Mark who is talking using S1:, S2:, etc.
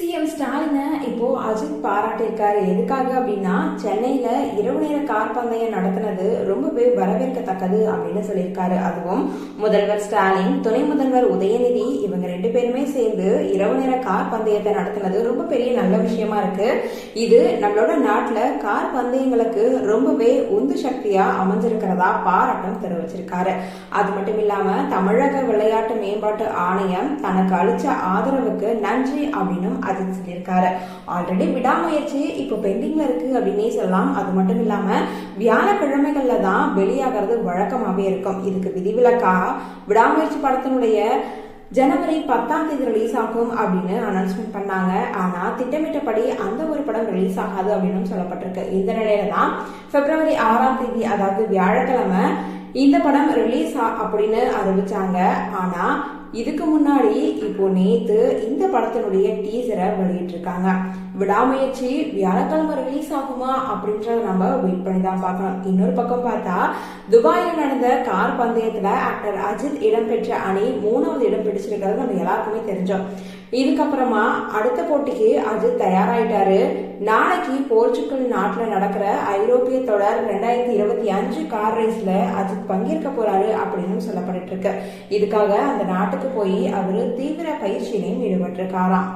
S1: CM ஸ்டாலினை இப்போ அஜித் பாராட்டியிருக்காரு. எதுக்காக அப்படின்னா சென்னையில இரவு நேர கார் பந்தயம் நடத்தினது ரொம்பவே வரவேற்கத்தக்கது அப்படின்னு சொல்லியிருக்காரு. அதுவும் முதல்வர் ஸ்டாலின் துணை முதல்வர் உதயநிதி இவங்க ரெண்டு பேருமே சேர்ந்து இரவு நேர கார் பந்தயத்தை நடத்தினது ரொம்ப பெரிய நல்ல விஷயமா இருக்கு. இது நம்மளோட நாட்டில் கார் பந்தயங்களுக்கு ரொம்பவே உந்து சக்தியா அமைஞ்சிருக்கிறதா பாராட்டம் தெரிவிச்சிருக்காரு. அது மட்டும் இல்லாம தமிழக விளையாட்டு மேம்பாட்டு ஆணையம் தனக்கு அளிச்ச ஆதரவுக்கு நன்றி அப்படின்னு அஜித் சொல்லியிருக்காரு ஆல்ரெடி விடாமுயற்சி இப்போ பெண்டிங்ல இருக்கு அப்படின்னே சொல்லலாம். அது மட்டும் இல்லாம வியாழக்கிழமைகள்ல தான் வெளியாகிறது வழக்கமாகவே இருக்கும். இதுக்கு விதிவிலக்கா? விடாமுயற்சி படத்தினுடைய ஜனவரி பத்தாம் தேதி ரிலீஸ் ஆகும் அப்படின்னு அனௌன்ஸ்மெண்ட் பண்ணாங்க. ஆனா திட்டமிட்டபடி அந்த ஒரு படம் ரிலீஸ் ஆகாது அப்படின்னு சொல்லப்பட்டிருக்கு. இந்த நிலையில தான் பிப்ரவரி ஆறாம் தேதி அதாவது வியாழக்கிழமை இந்த படம் ரிலீஸ் அப்படின்னு அறிவிச்சாங்க. ஆனா இதுக்கு முன்னாடி இப்போ நேத்து இந்த படத்தினுடைய டீசரை வெளியிட்டிருக்காங்க. விடாமுயற்சி வியாழக்கிழமை ரிலீஸ் ஆகுமா அப்படின்றத நம்ம வெயிட் பண்ணி தான் பார்க்கணும். இன்னொரு பக்கம் பார்த்தா துபாயில் நடந்த கார் பந்தயத்துல ஆக்டர் அஜித் இடம்பெற்ற அணி மூணாவது இடம் பிடிச்சிருக்கிறது நம்ம எல்லாருக்குமே தெரிஞ்சோம். இதுக்கப்புறமா அடுத்த போட்டிக்கு அஜித் தயாராயிட்டாரு. நாளைக்கு போர்ச்சுகல் நாட்டில் நடக்கிற ஐரோப்பிய தொடர் ரெண்டாயிரத்தி இருபத்தி அஞ்சு கார் ரேஸ்ல அஜித் பங்கேற்க போறாரு அப்படின்னு சொல்லப்பட்டு இருக்கு. இதுக்காக அந்த நாட்டுக்கு போய் அவர் தீவிர பயிற்சியிலையும் ஈடுபட்டிருக்காராம்.